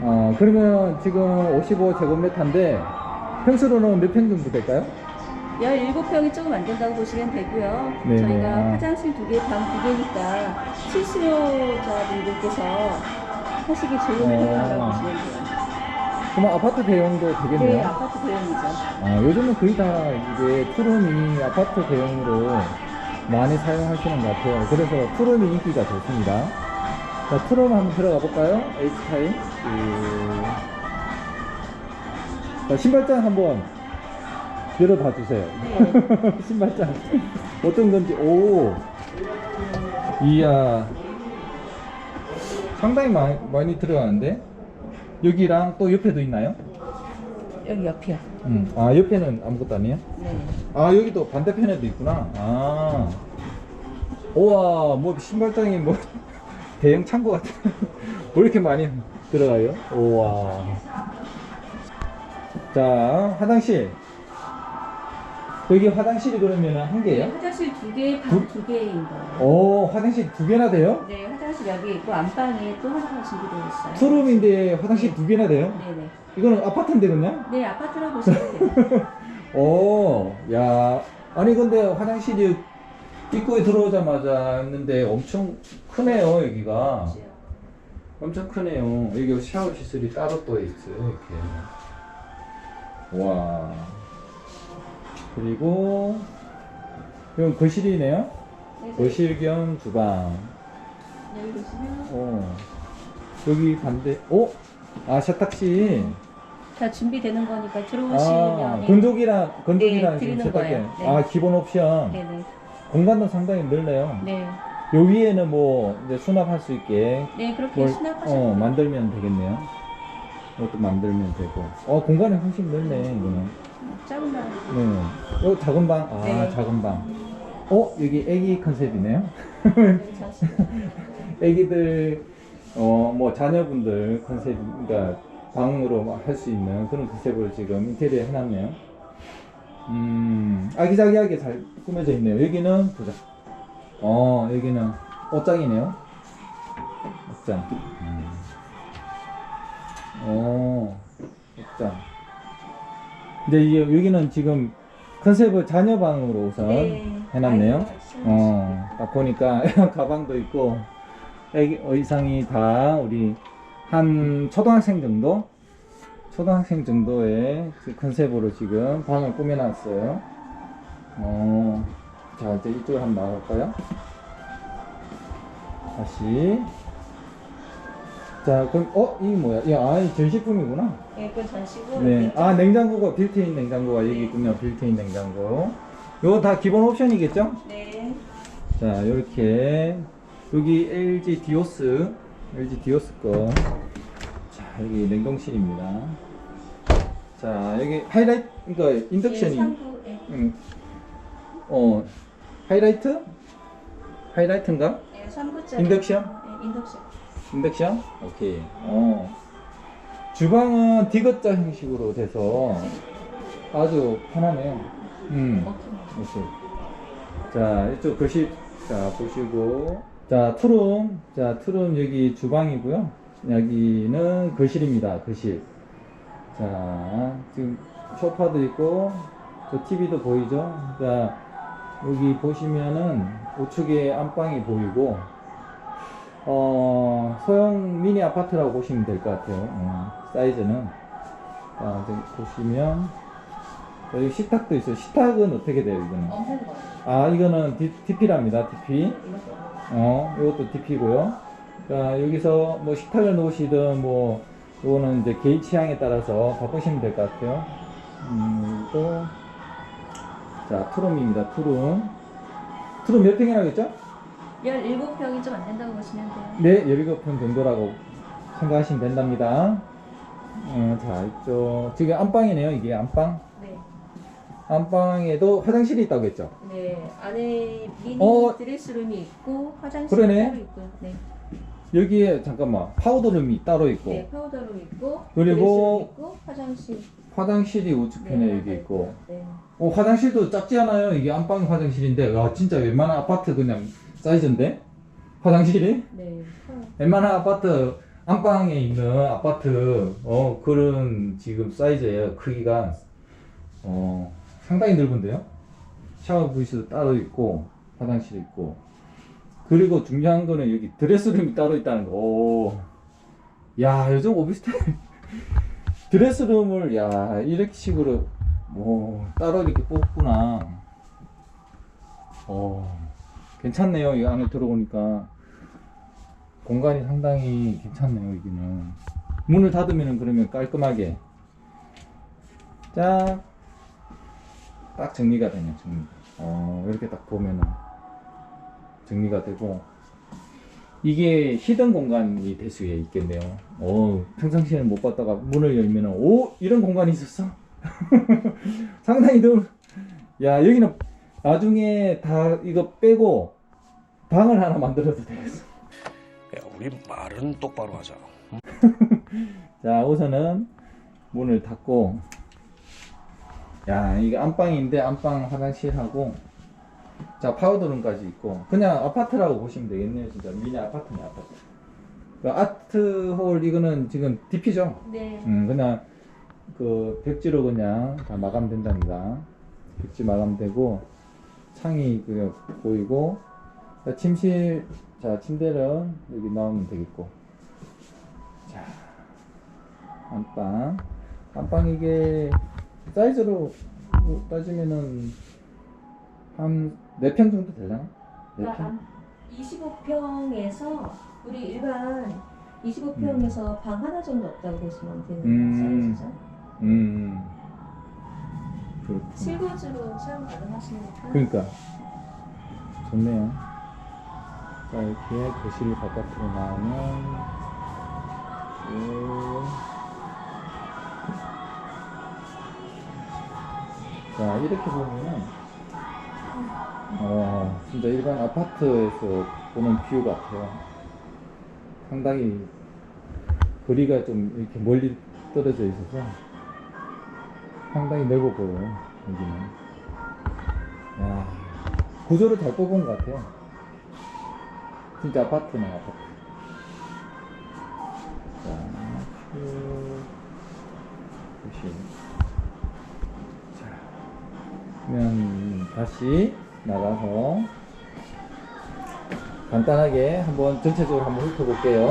어, 그러면 지금 55제곱미터인데 평수로는 몇 평 정도 될까요? 17평이 조금 안 된다고 보시면 되고요. 네네. 저희가 아. 화장실 두 개, 방 두 개니까 실수요자분들께서 하시기 좋은 어. 편이라고 보시면 돼요. 그럼 아파트 대용도 되겠네요. 네, 아파트 대형이죠. 아, 요즘은 거의 다 이게 투룸이 아파트 대용으로 많이 사용하시는 것 같아요. 그래서 투룸이 인기가 좋습니다. 자, 투룸 한번 들어가 볼까요? H타입. 그... 자, 신발장 한번 열어봐 주세요. 네. 신발장. 어떤 건지, 오. 이야. 상당히 많이, 많이 들어가는데? 여기랑 또 옆에도 있나요? 여기 옆이요. 음. 아 옆에는 아무것도 아니에요? 네. 아 여기도 반대편에도 있구나. 아. 우와 뭐 신발장이 뭐 대형 창고 같은. 왜 이렇게 많이 들어가요? 우와. 자 화장실. 여기 화장실이 그러면 한 네, 개예요? 화장실 두 개, 방 두- 두 개인 거예요. 오 화장실 두 개나 돼요? 네, 화장실 여기 있고 안방에 또 하나가 준비되어 있어요. 투룸인데 화장실 두 개나 돼요? 네네. 이거는 아파트인데 그냥? 네, 아파트라고 보시면 돼요. 오, 야, 아니 근데 화장실이 입구에 들어오자마자 있는데 엄청 크네요 여기가. 엄청 크네요. 여기 샤워 시설이 따로 또 있어요 이렇게. 와. 그리고 이건 거실이네요. 네, 거실 겸 주방. 여기 보시면 어. 여기 반대. 어? 아 세탁실. 다 준비되는 거니까 들어오시면 아, 네. 건조기랑 건조기랑 네, 지금 드리는 세탁기. 거예요. 네. 아 기본 옵션. 네네. 공간도 상당히 넓네요. 네. 요 위에는 뭐 이제 수납할 수 있게 네, 그렇게 뭘 수납하시면 어. 만들면 되겠네요. 이것도 만들면 되고. 어 공간이 훨씬 넓네 이거는. 작은 방. 네. 요 작은 방. 아 네. 작은 방. 어 여기 애기 컨셉이네요. 네, 자식. 애기들 어 뭐 자녀분들 컨셉 그러니까 방으로 할 수 있는 그런 컨셉으로 지금 인테리어 해놨네요. 음 아기자기하게 잘 꾸며져 있네요. 여기는 보자. 어 여기는 옷장이네요. 옷장. 음. 어 옷장. 근데 이게 여기는 지금 컨셉을 자녀 방으로 우선 네. 해놨네요. 아이고. 어, 딱 보니까 가방도 있고 애기 의상이 다 우리 한 초등학생 정도 초등학생 정도의 그 컨셉으로 지금 방을 꾸며놨어요. 어, 자 이제 이쪽으로 한번 나갈까요? 다시. 자 그럼 어 이게 뭐야? 이 아이 전시품이구나. 네, 그건 전시고. 네. 아 냉장고가 빌트인 냉장고가 여기 있군요. 빌트인 냉장고. 요거 다 기본 옵션이겠죠? 네. 자, 이렇게 여기 LG 디오스, LG 디오스 거. 자, 여기 냉동실입니다. 자, 여기 하이라이트, 그러니까 인덕션이, 네, 상부, 네. 음, 어, 하이라이트? 하이라이트인가? 네, 3구짜리. 인덕션? 네, 인덕션. 인덕션? 오케이. 어. 주방은 디귿자 형식으로 돼서 아주 편하네요. 음. 이렇게. 자, 이쪽 거실, 자, 보시고. 자, 투룸. 자, 투룸 여기 주방이고요. 여기는 거실입니다. 거실. 자, 지금 소파도 있고, 저 TV도 보이죠? 자, 여기 보시면은 우측에 안방이 보이고, 어, 소형 미니 아파트라고 보시면 될 것 같아요. 어, 사이즈는. 자, 여기 보시면, 여기 식탁도 있어요. 식탁은 어떻게 돼요, 이거는? 아, 이거는 디, DP랍니다, DP. 어, 이것도 DP고요. 자, 여기서 뭐 식탁을 놓으시든 뭐, 요거는 이제 개인 취향에 따라서 바꾸시면 될 것 같아요. 음, 또, 자, 투룸입니다, 투룸. 투룸 몇 평이라고 했죠? 17평이 좀 안 된다고 보시면 돼요. 네, 17평 정도라고 생각하시면 된답니다. 어, 자, 이쪽. 지금 안방이네요, 이게 안방. 네. 안방에도 화장실이 있다고 했죠? 네, 안에 미니 어. 드레스룸이 있고 화장실 그러네. 따로 있고요. 네. 여기에 잠깐만 파우더룸이 따로 있고 네, 파우더룸 있고 그리고 드레스룸 있고 화장실. 화장실이 우측편에 네, 여기 있고 네. 어, 화장실도 작지 않아요 이게 안방 화장실인데 와 진짜 웬만한 아파트 그냥 사이즈인데 화장실이 네. 웬만한 아파트 안방에 있는 아파트 어 그런 지금 사이즈예요. 크기가 어 상당히 넓은데요. 샤워 부위도 따로 있고 화장실 있고 그리고 중요한 거는 여기 드레스룸이 따로 있다는 거. 오. 야 요즘 오피스텔 드레스룸을 야 이렇게 식으로 뭐 따로 이렇게 뽑구나. 어 괜찮네요. 이 안에 들어오니까 공간이 상당히 괜찮네요. 여기는 문을 닫으면 그러면 깔끔하게 자. 딱 정리가 되네 정리. 어 이렇게 딱 보면은 정리가 되고 이게 히든 공간이 될 수 있겠네요. 어 평상시에는 못 봤다가 문을 열면은 오 이런 공간이 있었어. 상당히 넓. 야 여기는 나중에 다 이거 빼고 방을 하나 만들어도 되겠어. 야, 우리 말은 똑바로 하자. 자 우선은 문을 닫고 야 이게 안방인데 안방 화장실하고 자 파우더룸까지 있고 그냥 아파트라고 보시면 되겠네요 진짜. 미니 아파트네 아파트. 그 아트홀 이거는 지금 DP죠? 네. 음 그냥 그 벽지로 그냥 다 마감된답니다. 벽지 마감되고 창이 그 보이고 자, 침실 자 침대는 여기 나오면 되겠고. 자 안방. 안방 이게 사이즈로 뭐 따지면은 한 4평 정도 되려나? 4평? 25평에서 우리 일반 25평에서 방 하나 정도 없다고 보시면 되는 음. 사이즈죠. 음 그렇구나 실거주로 사용 가능하시니까. 그러니까 좋네요. 자 이렇게 거실 바깥으로 나오면 쭉. 자 이렇게 보면은 어 진짜 일반 아파트에서 보는 뷰 같아요. 상당히 거리가 좀 이렇게 멀리 떨어져 있어서 상당히 넓어 보여요 여기는. 야 구조를 잘 뽑은 것 같아요. 진짜 아파트네 아파트. 자, 쭉 보시. 자, 그러면 다시 나가서 간단하게 한번 전체적으로 한번 훑어볼게요.